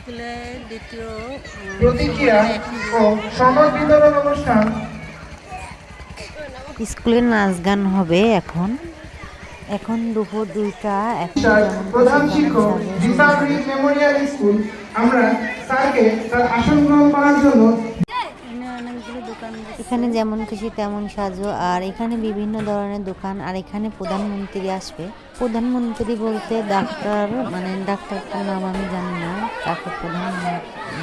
স্কুলের দ্বিতীয় উম, প্রতিক্রিয়া এখন ও সনদ বিতরণ অনুষ্ঠান। স্কুলে নাচ গান হবে এখন। এখন দুপুর দুইটা প্রধান শিক্ষক মেমোরিয়াল স্কুল। আমরা স্যারকে তার আসন গ্রহণ করার জন্য এখানে অনেকগুলো দোকান বসে। এখানে যেমন খুশি তেমন সাজো, আর এখানে বিভিন্ন ধরনের দোকান, আর এখানে প্রধানমন্ত্রী আসবে। প্রধানমন্ত্রী বলতে ডাক্তার মানে ডাক্তারটার নাম আমি জানি না, তাকে প্রধান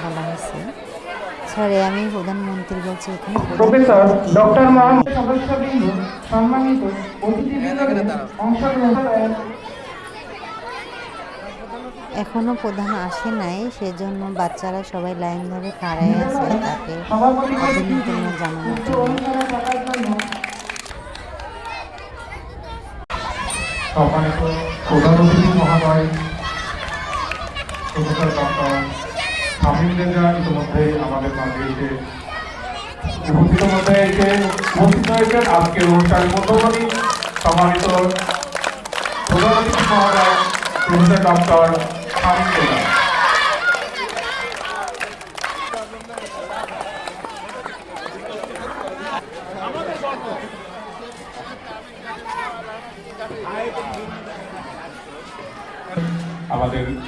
বলা হয়েছে। সরি আমি প্রধানমন্ত্রী বলছি এখানে। অংশগ্রহণ এখনও প্রধান আসে নাই সেজন্য বাচ্চারা সবাই লাইন ধরে খাড়ায় আছে তাকে সম্মানিত প্রধান অতিথি মহাশয় প্রফেসর ডক্টর শামীম রেজা ইতিমধ্যে আমাদের মাঝে এসে উপস্থিত মধ্যে এসে উপস্থিত হয়েছেন আজকের অনুষ্ঠানের মধ্যমণি সম্মানিত প্রধান অতিথি মহোদয় প্রফেসর ডক্টর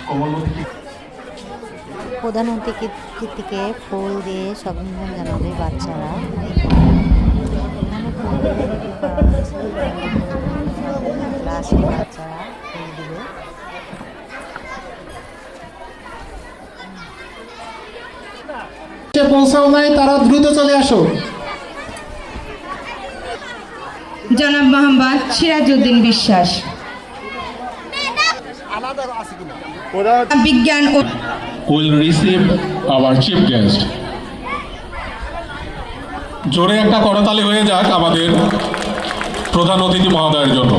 কোমলমতি প্রধান অতিথিকে ফুল দিয়ে অভিনন্দন জানাবে বাচ্চারা। সে পৌঁছাও নাই তারা দ্রুত চলে আসো। জনাব মোহাম্মদ সিরাজউদ্দিন বিশ্বাস। বিজ্ঞান ও will receive our chief guest. জোরে একটা করতালি হয়ে যাক আমাদের প্রধান অতিথি মহোদয়ের জন্য।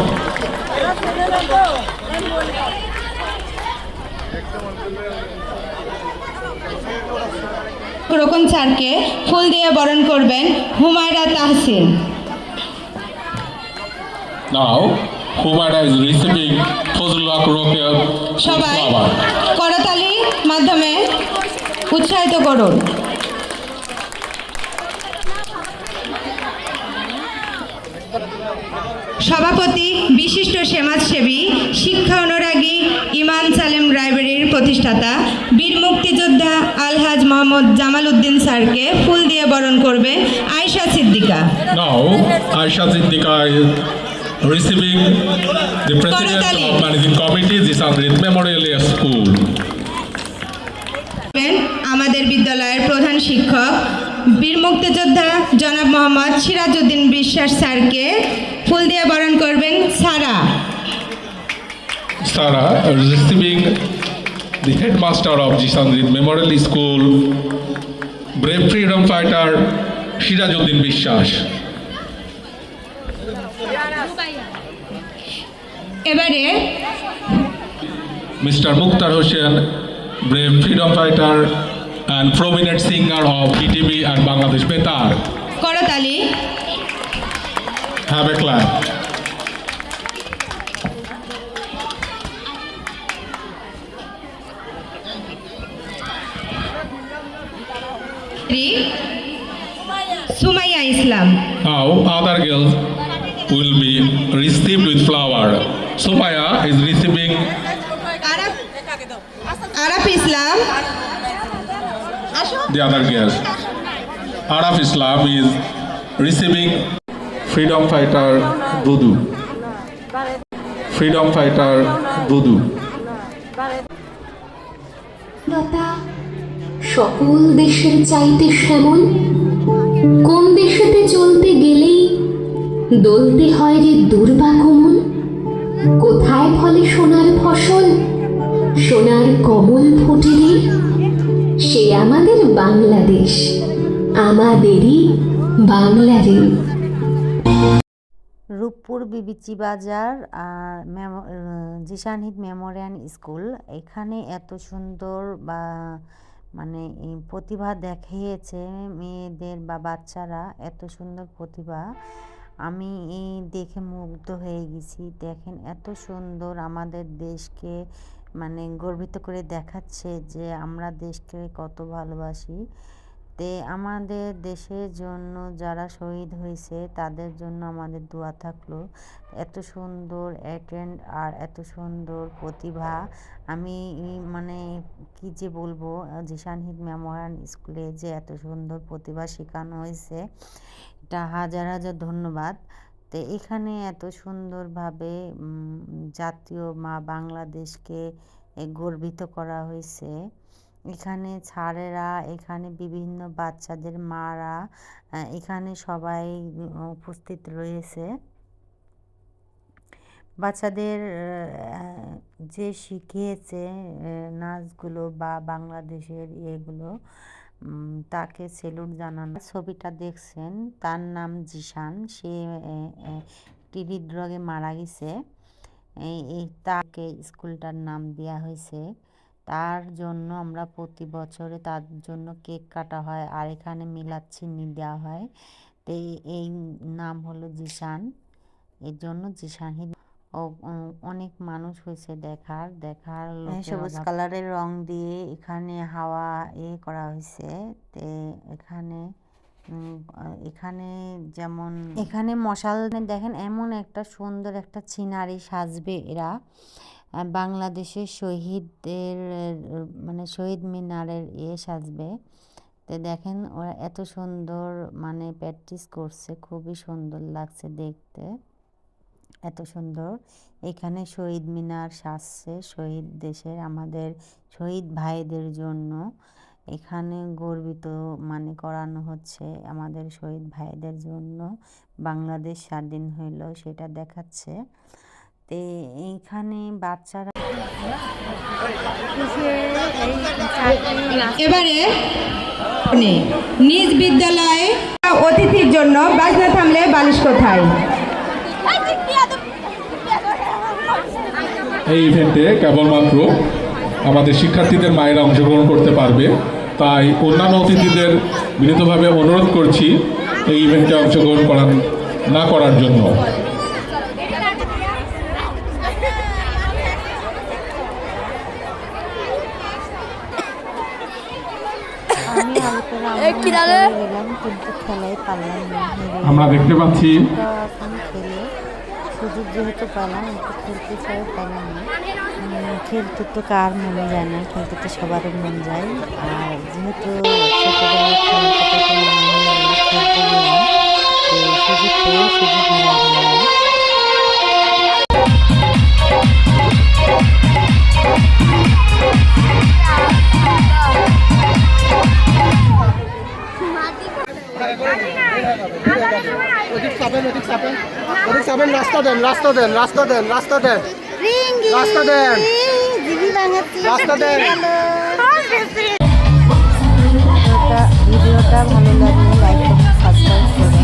রোকন স্যারকে ফুল দিয়ে বরণ করবেন হুমায়রা তাহসিন। নাও হুমায়রা is receiving ফজলুল্লাহ রোকেয়া সবাই করতালি মাধ্যমে উৎসাহিত করুন। সভাপতি বিশিষ্ট সমাজসেবী শিক্ষা অনুরাগী ইমান সালেম লাইব্রেরির প্রতিষ্ঠাতা বীর মুক্তিযোদ্ধা আলহাজ মোহাম্মদ জামাল উদ্দিন স্যারকে ফুল দিয়ে বরণ করবে Ayesha Siddika. Now, Aisha Siddiqa is receiving the president of managing committee, Zisandrit Memorial School. করবেন আমাদের বিদ্যালয়ের প্রধান শিক্ষক বীর মুক্তিযোদ্ধা জনাব মোহাম্মদ সিরাজউদ্দিন বিশ্বাস স্যারকে ফুল দিয়ে বরণ করবেন সারা। Sarah is receiving the headmaster of Jisandrit Memorial School, brave freedom fighter Shirajuddin Bishas. এবারে Mr. Mukhtar Hossain, brave freedom fighter and prominent singer of BTV and Bangladesh Betar. করতালি Have a clap. Sumaiya Islam Now, other girls will be received with flower. Sumaya is receiving Araf Islam the other girls. Araf Islam is receiving freedom fighter Budu. Freedom fighter Budu. সকল দেশের চাইতে শ্যামল। কোন দেশেতে চলতে গেলেই দলতে হয় রে দুর্বা কোমল। কোথায় ফলে সোনার ফসল, সোনার কমল ফোটে সে আমাদের বাংলাদেশ, আমাদেরই বাংলা রে রূপপুর বিবিচি বাজার আর জিশানহিদ মেমোরিয়াল স্কুল। এখানে এত সুন্দর বা মানে এই প্রতিভা দেখিয়েছে মেয়েদের বা বাচ্চারা, এত সুন্দর প্রতিভা। আমি এই দেখে মুগ্ধ হয়ে গেছি। দেখেন এত সুন্দর আমাদের দেশকে মানে গর্বিত করে দেখাচ্ছে যে আমরা দেশকে কত ভালোবাসি। তে আমাদের দেশের জন্য যারা শহীদ হয়েছে, তাদের জন্য আমাদের দোয়া থাকল। এত সুন্দর অ্যাটেন্ড আর এত সুন্দর প্রতিভা। আমি মানে কি যে বলব, জিশান হিদ মেমোরিয়াল স্কুলে যে এত সুন্দর প্রতিভা শেখানো হয়েছে, এটা হাজার হাজার ধন্যবাদ। তো এখানে এত সুন্দরভাবে জাতীয় মা বাংলাদেশকে গর্বিত করা হয়েছে। এখানে ছাড়েরা এখানে বিভিন্ন বাচ্চাদের মারা এখানে সবাই উপস্থিত রয়েছে। বাচ্চাদের যে শিখিয়েছে নাচগুলো বা বাংলাদেশের ইয়েগুলো তাকে সেলুট জানানো। ছবিটা দেখছেন, তার নাম জিশান। সে হৃদরোগে মারা গেছে। এই তাকে স্কুলটার নাম দেওয়া হয়েছে। তার জন্য আমরা প্রতি বছরে তার জন্য কেক কাটা হয় আর এখানে মিলাদ চিনি দেওয়া হয়। তো এই- নাম হলো জিশান। এর জন্য জিশান ও অনেক মানুষ হয়েছে দেখার। দেখার সবুজ কালারের রং দিয়ে এখানে হাওয়া এ করা হয়েছে। তে এখানে এখানে যেমন এখানে মশাল দেখেন এমন একটা সুন্দর একটা চিনারি সাজবে এরা। বাংলাদেশের শহীদদের মানে শহীদ মিনারের ইয়ে সাজবে। তো দেখেন ওরা এত সুন্দর মানে প্র্যাকটিস করছে, খুবই সুন্দর লাগছে দেখতে। এত সুন্দর। এখানে শহীদ মিনার সাজছে, শহীদ দেশের আমাদের শহীদ ভাইদের জন্য। এখানে গর্বিত মানে করানো হচ্ছে আমাদের শহীদ ভাইদের জন্য। বাংলাদেশ স্বাধীন হইল, সেটা দেখাচ্ছে। তে এইখানে বাচ্চারা এবারে নিজ বিদ্যালয়ে অতিথির জন্য বাজনা থামলে বালিশ কোথায়? এই ইভেন্টে কেবলমাত্র আমাদের শিক্ষার্থীদের মায়েরা অংশগ্রহণ করতে পারবে। তাই অন্যান্য অতিথিদের বিনীতভাবে অনুরোধ করছি এই ইভেন্টে অংশগ্রহণ করার না করার জন্য আমি আলোচনা গেলাম কিন্তু খেলায় পারলাম না আমরা দেখতে পাচ্ছি। এখন খেলে সুযোগ যেহেতু পেলাম একটু খেলতে চাই পেলাম না খেলতে তো কার মনে যায় না খেলতে তো সবারই মন যায় আর যেহেতু ছোটোবেলায় খেলতে খেলতে গেলাম তো সুযোগ পেয়ে সুযোগ হারা রাস্তা দেন রাস্তা দেন রাস্তা দেন রাস্তা দেন। রাস্তা দেন। রাস্তা দেন। ভিডিওটা ভিডিওটা ভালো লাগলে লাইক করুন সাবস্ক্রাইব করবেন